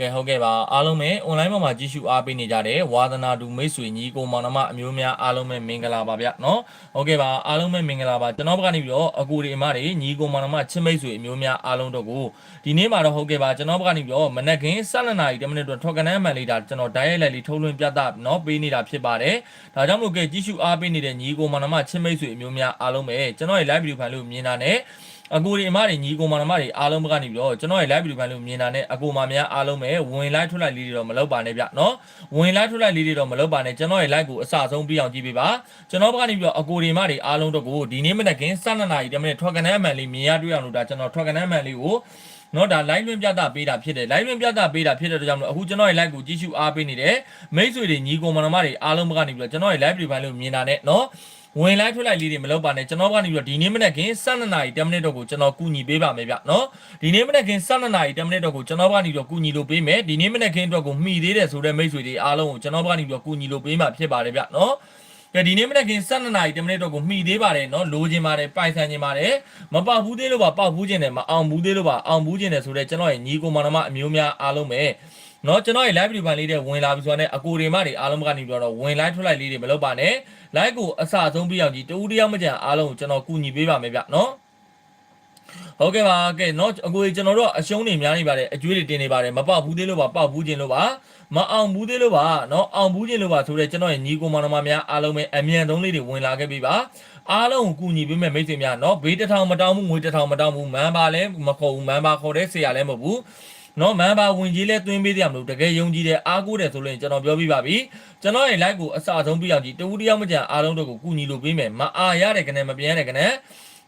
ကဲဟုတ်ကဲ့ပါအားလုံးပဲ online မှာမှာကြည့်ရှုအားပေးနေကြတဲ့ဝါသနာတူမိတ်ဆွေညီကိုမောင်နှမအမျိုးများအားလုံးပဲမင်္ဂလာပါဗျเนาะဟုတ်ကဲ့ပါအားလုံးပဲမင်္ဂလာပါကျွန်တော်ဘက်ကနေပြီးတော့အကူဒီအမတွေညီကိုမောင်နှမချစ်မိတ်ဆွေအမျိုးများအားလုံးတို့ကိုဒီနေ့မှာတော့ဟုတ်ကဲ့ပါကျွန်တော်ဘက်ကနေပြီးတော့မနက်ခင်း7နာရီ10မိနစ်တော့ထောက်ကနန်းမှန်လေးဒါကျွန်တော် diet လိုက်လေးထုတ်လွှင့်ပြသเนาะပေးနေတာဖြစ်ပါတယ်ဒါကြောင့်မို့ကဲကြည့်ရှုအားပေးနေတဲ့ညီကိုမောင်နှမချစ်မိတ်ဆွေအမျိုးများအားလုံးပဲကျွန်တော်ရဲ့ live video ဖိုင်လို့မြင်တာနဲ့ အကူဒီအမတွေညီကိုမနမတွေအားလုံးဘက်ကနေပြီးတော့ကျွန်တော်ရဲ့ live video ဖိုင်လို့မြင်တာနဲ့အကူမများအားလုံးပဲဝင်လိုက်ထွက်လိုက်လေးတွေတော့မလုပ်ပါနဲ့ဗျနော်ဝင်လိုက်ထွက်လိုက်လေးတွေတော့မလုပ်ပါနဲ့ကျွန်တော်ရဲ့ live ကိုအစဆုံးပြီးအောင်ကြည့်ပေးပါကျွန်တော်ဘက်ကနေပြီးတော့အကူဒီအမတွေအားလုံးတို့ကိုဒီနေ့မနက်ခင်း7နာရီတမိနစ်ထွက်ကနေအမှန်လေးမြင်ရတွေ့အောင်လို့ဒါကျွန်တော်ထွက်ကနေအမှန်လေးကိုနော်ဒါ live လွှင့်ပြသပေးတာဖြစ်တယ် live လွှင့်ပြသပေးတာဖြစ်တဲ့အတွက်ကြောင့်မလို့အခုကျွန်တော်ရဲ့ live ကိုကြည့်ရှုအားပေးနေတဲ့မိတ်ဆွေတွေညီကိုမနမတွေအားလုံးဘက်ကနေပြီးတော့ကျွန်တော်ရဲ့ live video ဖိုင်လို့မြင်တာနဲ့နော် ဝင်လိုက်ထွက်လိုက်လေးတွေမလုပ်ပါနဲ့ကျွန်တော်ကနေပြီးတော့ဒီနေ့မနေ့ကင်း12နာရီ10မိနစ်တော့ကိုကျွန်တော်ကူညီပေးပါမယ်ဗျနော်ဒီနေ့မနေ့ကင်း12နာရီ10မိနစ်တော့ကိုကျွန်တော်ကနေပြီးတော့ကူညီလို့ပေးမယ်ဒီနေ့မနေ့ကင်းအတွက်ကိုမှီသေးတယ်ဆိုတဲ့မိတ်ဆွေတွေအားလုံးကိုကျွန်တော်ကနေပြီးတော့ကူညီလို့ပေးမှာဖြစ်ပါတယ်ဗျနော်ကဲဒီနေ့မနေ့ကင်း12နာရီ10မိနစ်တော့ကိုမှီသေးပါတယ်နော်လိုချင်ပါတယ်ပိုင်ဆိုင်ချင်ပါတယ်မပေါက်ဘူးသေးလို့ပါပေါက်ဘူးချင်တယ်မအောင်ဘူးသေးလို့ပါအောင်ဘူးချင်တယ်ဆိုတဲ့ကျွန်တော်ရဲ့ညီကိုမောင်နှမအမျိုးများအားလုံးပဲ နော်ကျွန်တော်ရဲ့ live video ဖိုင်လေးတွေဝင်လာပြီဆိုတော့ ਨੇ အကိုတွေမတွေအားလုံးကနေပြီးတော့ဝင် live ထွက်လိုက်လေးတွေမလုပ်ပါနဲ့ like ကိုအစအဆုံးပြအောင်ကြီးတူတယောက်မကြံအားလုံးကိုကျွန်တော်ကူညီပေးပါမယ်ဗျနော်ဟုတ်ကဲ့ပါကဲเนาะအကိုကြီးကျွန်တော်တို့အရှုံးနေများနေပါတယ်အကျွေးတွေတင်နေပါတယ်မပေါက်ဘူးသေးလို့ပါပေါက်ဘူးခြင်းလို့ပါမအောင်ဘူးသေးလို့ပါเนาะအောင်ဘူးခြင်းလို့ပါဆိုတော့ကျွန်တော်ရဲ့ညီကိုမောင်နှမများအားလုံးပဲအမြန်ဆုံးလေးတွေဝင်လာခဲ့ပြီပါအားလုံးကိုကူညီပေးမယ်မိတ်ဆွေများเนาะဘေးတစ်ထောင်မတောင်းဘူးငွေတစ်ထောင်မတောင်းဘူးမန်ပါလဲမခေါ်ဘူးမန်ပါခေါ်တဲ့ဆရာလည်းမဟုတ်ဘူး နော်မန်ပါဝင်ကြီးလဲသွင်းပေးကြမလို့တကယ်ယုံကြည်တယ်အားကိုးတယ်ဆိုလို့ကျွန်တော်ပြောပြပါပြီကျွန်တော်ရဲ့ like ကိုအစအဆုံးပြအောင်ကြည့်တဝူတယောက်မကြံအားလုံးတို့ကိုကူညီလို့ပေးမယ်မအားရတဲ့ကနေမပြန်တဲ့ကနေ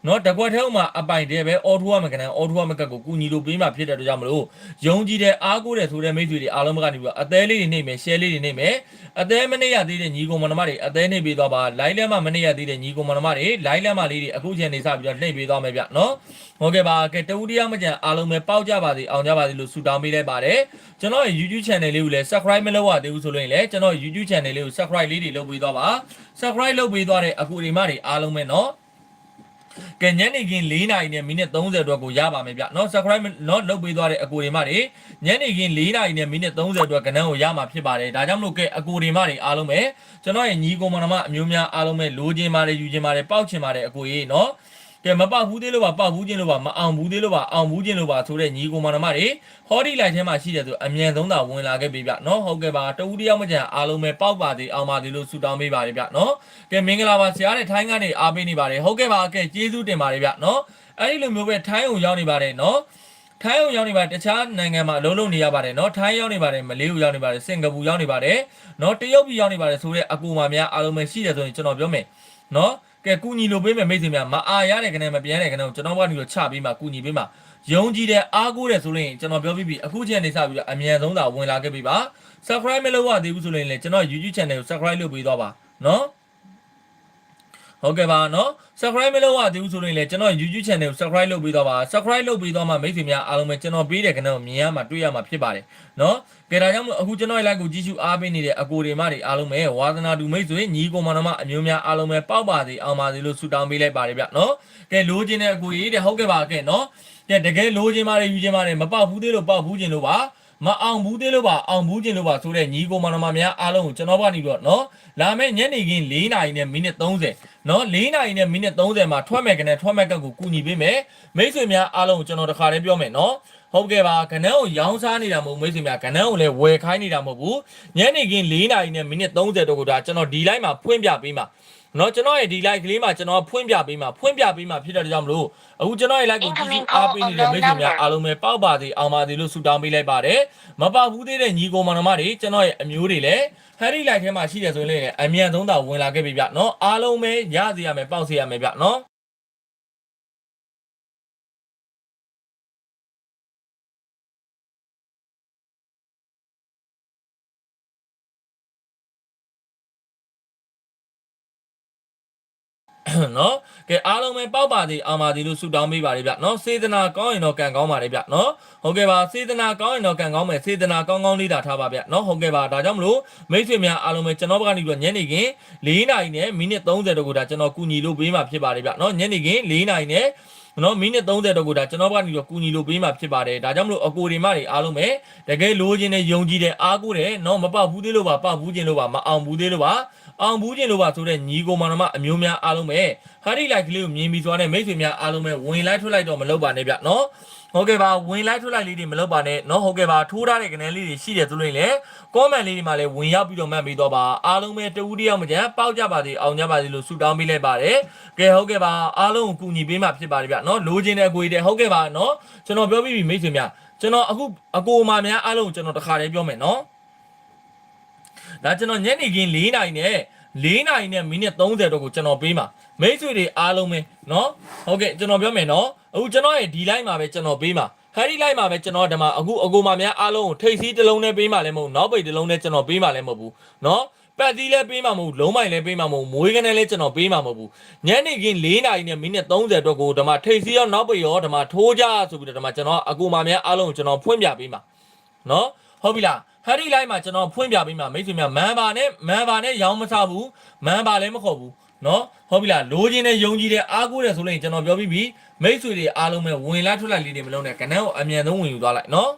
နော်တကွက်ထဲမှာအပိုင်တဲပဲအော်ထူရမကနေအော်ထူရမကတ်ကိုကူညီလို့ပေးမှဖြစ်တဲ့အတွက်ကြောင့်မလို့ယုံကြည်တဲ့အားကိုးတယ်ဆိုတဲ့မိတ်ဆွေတွေအားလုံးကနေပြီးတော့အသေးလေးတွေနေမယ် share လေးတွေနေမယ်အသေးမနေရသေးတဲ့ညီကောင်မနှမတွေအသေးနေပေးသွားပါ live လဲမှမနေရသေးတဲ့ညီကောင်မနှမတွေ live လဲမှလေးတွေအခုချိန်နေစပြီးတော့နှိပ်ပေးသွားမယ်ဗျနော်ဟုတ်ကဲ့ပါကဲတဝူတယောက်မကြံအားလုံးပဲပေါက်ကြပါစေအောင်ကြပါစေလို့ဆုတောင်းပေးလိုက်ပါတယ်ကျွန်တော်ရဲ့ YouTube channel လေးကိုလည်း subscribe မလုပ်ရသေးဘူးဆိုလို့ရင်လည်းကျွန်တော် YouTube channel လေးကို subscribe လေးတွေလုပ်ပေးသွားပါ subscribe လုပ်ပေးသွားတဲ့အကူဒီမတွေအားလုံးပဲနော် ကဲညနေခင်း၄နာရီနဲ့မိနစ်30အတွက်ကိုရပါမယ်ဗျနော် subscribe နော်လုပ်ပေးသွားတဲ့အကိုတွေမတွေညနေခင်း၄နာရီနဲ့မိနစ်30အတွက်ကဏ္ဍကိုရမှာဖြစ်ပါတယ်ဒါကြောင့်မလို့ကဲအကိုတွေမတွေအားလုံးပဲကျွန်တော်ရဲ့ညီကောင်မတော်မအမျိုးများအားလုံးပဲလိုချင်ပါတယ်ယူချင်ပါတယ်ပောက်ချင်ပါတယ်အကိုကြီးနော် ကဲမပေါက်ဘူးသေးလို့ပါပေါက်ဘူးချင်းလို့ပါမအောင်ဘူးသေးလို့ပါအောင်ဘူးချင်းလို့ပါဆိုတဲ့ညီကိုမနမတွေဟောဒီလိုက်ထဲမှာရှိတယ်ဆိုအမြန်ဆုံးသာဝင်လာခဲ့ပြီဗျเนาะဟုတ်ကဲ့ပါတဦးတယောက်မကြံအားလုံးပဲပေါက်ပါသေးအောင်ပါသေးလို့ဆုတောင်းပေးပါတယ်ဗျเนาะကဲမင်္ဂလာပါဆရာတဲ့ထိုင်းကနေအားပေးနေပါတယ်ဟုတ်ကဲ့ပါကဲကျေးဇူးတင်ပါတယ်ဗျเนาะအဲ့ဒီလိုမျိုးပဲထိုင်းကိုရောက်နေပါတယ်เนาะထိုင်းကိုရောက်နေပါတယ်တခြားနိုင်ငံမှာအလုံးလုံးနေရပါတယ်เนาะထိုင်းရောက်နေပါတယ်မလေးကိုရောက်နေပါတယ်စင်ကာပူရောက်နေပါတယ်เนาะတရုတ်ပြည်ရောက်နေပါတယ်ဆိုတဲ့အကူမများအားလုံးပဲရှိတယ်ဆိုရင်ကျွန်တော်ပြောမယ်เนาะ ကဲကူညီလို့ပေးမယ်မိတ်ဆွေများမအားရတဲ့ကနေမပြန်တဲ့ကနေကိုကျွန်တော်ကနေပြီးတော့ချပေးမှာကူညီပေးမှာယုံကြည်တဲ့အားကိုးတဲ့ဆိုလို့ရင်ကျွန်တော်ပြောပြီးပြီအခုချိန်နေစပြီးတော့အမြန်ဆုံးသာဝင်လာခဲ့ပြီပါ subscribe မလုပ်ရသေးဘူးဆိုလို့ရင်လည်းကျွန်တော် YouTube channel ကို subscribe လုပ်ပေးသွားပါနော် ဟုတ်ကဲ့ပါနော် subscribe မလုပ်ရသေးဘူးဆိုရင်လည်းကျွန်တော် YouTube channel ကို subscribe လုပ်ပေးသွားပါ subscribe လုပ်ပေးသွားမှမိတ်ဆွေများအားလုံးပဲကျွန်တော်ပေးတဲ့ကနေကိုမြင်ရမှာတွေ့ရမှာဖြစ်ပါတယ်နော်ကဲဒါကြောင့်မလို့အခုကျွန်တော်ရဲ့ like ကိုကြည့်ရှုအားပေးနေတဲ့အကိုတွေမတွေအားလုံးပဲဝါသနာတူမိတ်ဆွေညီကိုမနမအမျိုးများအားလုံးပဲပေါက်ပါစေအောင်ပါစေလို့ဆုတောင်းပေးလိုက်ပါတယ်ဗျနော်ကဲလိုချင်တဲ့အကိုကြီးတဲ့ဟုတ်ကဲ့ပါကဲနော်ကဲတကယ်လိုချင်ပါတယ်ယူချင်ပါတယ်မပေါက်ဘူးသေးလို့ပေါက်ဘူးချင်လို့ပါ မအောင်ဘူးသေးလို့ပါအောင်ဘူးချင်လို့ပါဆိုတဲ့ညီကိုမနမများအားလုံးကိုကျွန်တော်ကနေတော့နော်လာမယ့်ညနေခင်း၄နာရီနဲ့မိနစ်30နော်၄နာရီနဲ့မိနစ်30မှာထွက်မဲ့ကနေထွက်မဲ့ကတ်ကိုကူညီပေးမယ်မိတ်ဆွေများအားလုံးကိုကျွန်တော်တခါတည်းပြောမယ်နော်ဟုတ်ကဲ့ပါကနန်းကိုရောင်းစားနေတာမဟုတ်မိတ်ဆွေများကနန်းကိုလည်းဝယ်ခိုင်းနေတာမဟုတ်ဘူးညနေခင်း၄နာရီနဲ့မိနစ်30တော့ကိုဒါကျွန်တော်ဒီ line မှာဖွင့်ပြပေးမှာ နော်ကျွန်တော်ရဲ့ဒီ like ကလေးမှာကျွန်တော်ဖွင့်ပြပေးမှာဖွင့်ပြပေးမှာဖြစ်တဲ့ကြောင့်မလို့အခုကျွန်တော်ရဲ့ like ကိုကြည့်ကြည့်အားပေးနေတဲ့မိတ်ဆွေများအားလုံးပဲပေါက်ပါစေအောင်ပါစေလို့ဆုတောင်းပေးလိုက်ပါတယ်မပေါက်ဘူးသေးတဲ့ညီကိုမောင်နှမတွေကျွန်တော်ရဲ့အမျိုးတွေလည်း Harry like ထဲမှာရှိတယ်ဆိုရင်လည်းအမြန်ဆုံးသာဝင်လာခဲ့ပြီဗျနော်အားလုံးပဲရစေရမယ်ပေါက်စေရမယ်ဗျနော် နော်ကဲအားလုံးပဲပေါက်ပါသေးအောင်ပါသေးလို့ဆုတောင်းပေးပါလေဗျနော်စေတနာကောင်းရင်တော့ကံကောင်းပါလေဗျနော်ဟုတ်ကဲ့ပါစေတနာကောင်းရင်တော့ကံကောင်းမယ်စေတနာကောင်းကောင်းလေးတာထားပါဗျနော်ဟုတ်ကဲ့ပါဒါကြောင့်မလို့မိတ်ဆွေများအားလုံးပဲကျွန်တော်ဘက်ကနေပြီးတော့ညနေခင်း၄နာရီနဲ့မိနစ်30တော့ကိုဒါကျွန်တော်ကူညီလို့ပေးမှာဖြစ်ပါလေဗျနော်ညနေခင်း၄နာရီနဲ့ နော်မိနစ်30တော့ကိုဒါကျွန်တော်ကနေပြီးကူညီလို့ပေးမှာဖြစ်ပါတယ်ဒါကြောင့်မလို့အကိုဒီမတွေအားလုံးပဲတကယ်လိုချင်တဲ့ယုံကြည်တဲ့အားကိုးတဲ့နော်မပေါက်ဘူးသေးလို့ပါပေါက်ဘူးခြင်းလို့ပါမအောင်ဘူးသေးလို့ပါအောင်ဘူးခြင်းလို့ပါဆိုတဲ့ညီကိုမောင်နှမအမျိုးများအားလုံးပဲဟာဒီလိုက်ကလေးကိုမြင်ပြီးသွားတဲ့မိတ်ဆွေများအားလုံးပဲဝင်လိုက်ထွက်လိုက်တော့မလုပ်ပါနဲ့ဗျနော် ဟုတ်ကဲ့ပါဝင်လိုက်ထွက်လိုက်လေးတွေမလုပ်ပါနဲ့เนาะဟုတ်ကဲ့ပါထိုးထားတဲ့ကနေလေးတွေရှိတယ်ဆိုလို့ရင်လည်း comment လေးတွေမှာလည်းဝင်ရောက်ပြီးတော့မှတ်ပြီးတော့ပါအားလုံးပဲတဦးတယောက်မကြမ်းပေါက်ကြပါစေအောင်ကြပါစေလို့ဆုတောင်းပေးလိုက်ပါတယ်ကဲဟုတ်ကဲ့ပါအားလုံးကိုကူညီပေးမှဖြစ်ပါတယ်ဗျเนาะလိုချင်တဲ့အကိုကြီးတဲ့ဟုတ်ကဲ့ပါเนาะကျွန်တော်ပြောပြီးပြီမိတ်ဆွေများကျွန်တော်အခုအကိုအမများအားလုံးကိုကျွန်တော်တစ်ခါတည်းပြောမယ်เนาะဒါကျွန်တော်ညနေခင်း၄နာရီနဲ့ ၄နာရီနဲ့မိနစ်30တော့ကိုကျွန်တော်ပေးမှာမိတ်ဆွေတွေအားလုံးပဲเนาะဟုတ်ကဲ့ကျွန်တော်ပြောမယ်เนาะအခုကျွန်တော်ရဲ့ဒီ line မှာပဲကျွန်တော်ပေးမှာဟယ်ဒီ line မှာပဲကျွန်တော်ဒီမှာအခုအကိုမများအားလုံးကိုထိတ်စီးတစ်လုံးနဲ့ပေးမှာလည်းမဟုတ်နောက်ပိတ်တစ်လုံးနဲ့ကျွန်တော်ပေးမှာလည်းမဟုတ်ဘူးเนาะပတ်သီးလည်းပေးမှာမဟုတ်လုံးမိုင်လည်းပေးမှာမဟုတ်မွေးကနေလည်းကျွန်တော်ပေးမှာမဟုတ်ဘူးညနေခင်း၄နာရီနဲ့မိနစ်30အတွက်ကိုဒီမှာထိတ်စီးရောနောက်ပိတ်ရောဒီမှာထိုးကြဆိုပြီးတော့ဒီမှာကျွန်တော်အကိုမများအားလုံးကိုကျွန်တော်ဖွင့်ပြပေးမှာเนาะ ဟုတ်ပြီလားဟယ်ဒီလိုက်မှာကျွန်တော်ဖွင့်ပြပေးမှာမိတ်ဆွေများမန်ပါနဲ့မန်ပါနဲ့ရောင်းမစားဘူးမန်ပါလည်းမခေါ်ဘူးနော်ဟုတ်ပြီလားလိုချင်တဲ့ယုံကြည်တဲ့အားကိုးတဲ့ဆိုလို့ရင်ကျွန်တော်ပြောပြီးပြီမိတ်ဆွေတွေအားလုံးပဲဝင်လာထွက်လာလေးတွေမလုံးနဲ့ကနန်းကိုအမြန်ဆုံးဝင်ယူသွားလိုက်နော်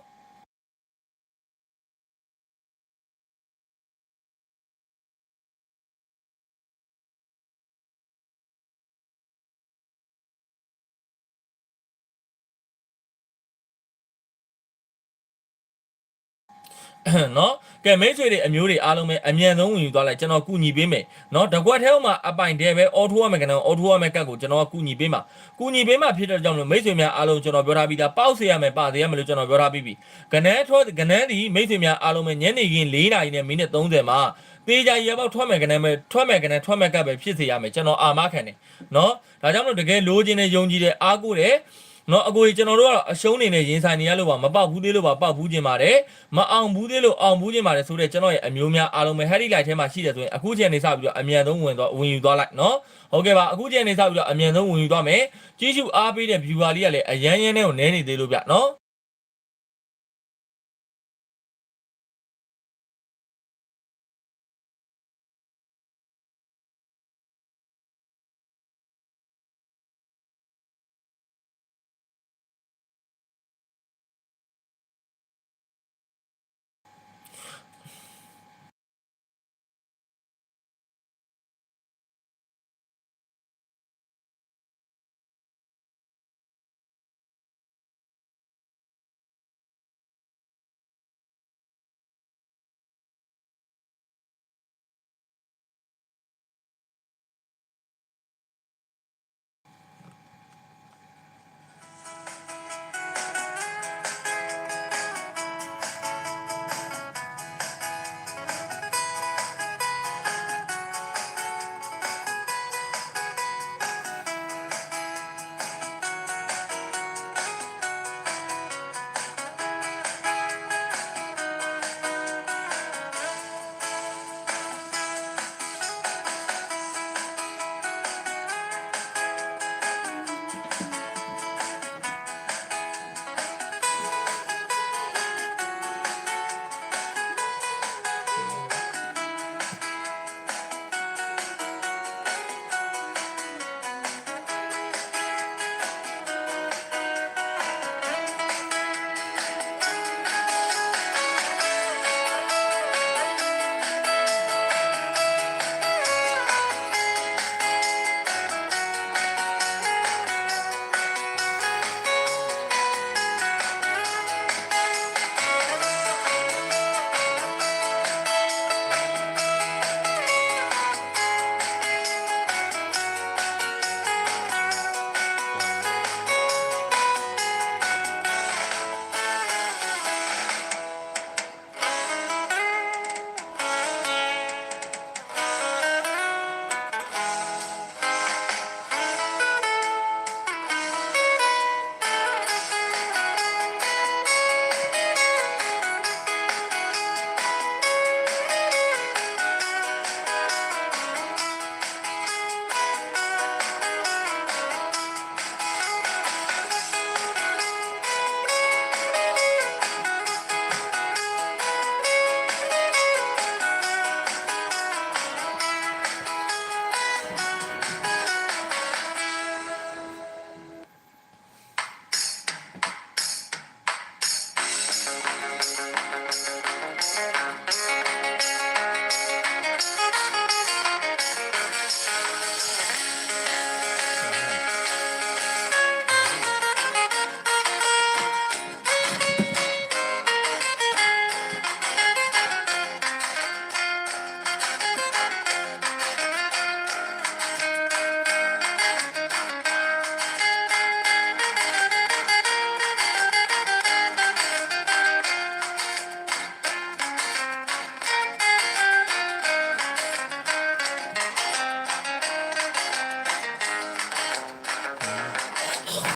နော်ကဲမိတ်ဆွေတွေအမျိုးတွေအားလုံးပဲအမြန်ဆုံးဝင်ယူသွားလိုက်ကျွန်တော်ကူညီပေးမယ်နော်တကွက်ထဲမှာအပိုင်တဲပဲအော်ထိုးရမယ်ကတော့အော်ထိုးရမယ်ကတ်ကိုကျွန်တော်ကူညီပေးမှာကူညီပေးမှာဖြစ်တဲ့ကြောင့်လို့မိတ်ဆွေများအားလုံးကျွန်တော်ပြောထားပြီးသားပေါက်စေရမယ်ပါစေရမယ်လို့ကျွန်တော်ပြောထားပြီးပြီကနန်းထောကနန်းဒီမိတ်ဆွေများအားလုံးပဲညနေခင်း၄နာရီနဲ့မိနစ်30မှာသေးကြရေပေါက်ထွက်မယ်ကနေပဲထွက်မယ်ကနေထွက်မယ်ကတ်ပဲဖြစ်စေရမယ်ကျွန်တော်အာမခံတယ်နော်ဒါကြောင့်မလို့တကယ်လိုချင်တဲ့ယုံကြည်တဲ့အားကိုတဲ့ နော်အကိုကြီးကျွန်တော်တို့ကတော့အရှုံးနေနဲ့ရင်ဆိုင်နေရလို့ပါမပေါက်ဘူးသေးလို့ပါပေါက်ဘူးခြင်းပါတယ်မအောင်ဘူးသေးလို့အောင်ဘူးခြင်းပါတယ်ဆိုတော့ကျွန်တော်ရဲ့အမျိုးများအားလုံးပဲ Harry Light ထဲမှာရှိတယ်ဆိုရင်အခုချိန်နေစပြီးတော့အမြန်ဆုံးဝင်သွားဝင်ယူသွားလိုက်နော်ဟုတ်ကဲ့ပါအခုချိန်နေစပြီးတော့အမြန်ဆုံးဝင်ယူသွားမယ်ကြီးစုအားပေးတဲ့ viewer လေးကလည်းအရန်ရန်နဲ့ကိုနဲနေသေးလို့ဗျနော်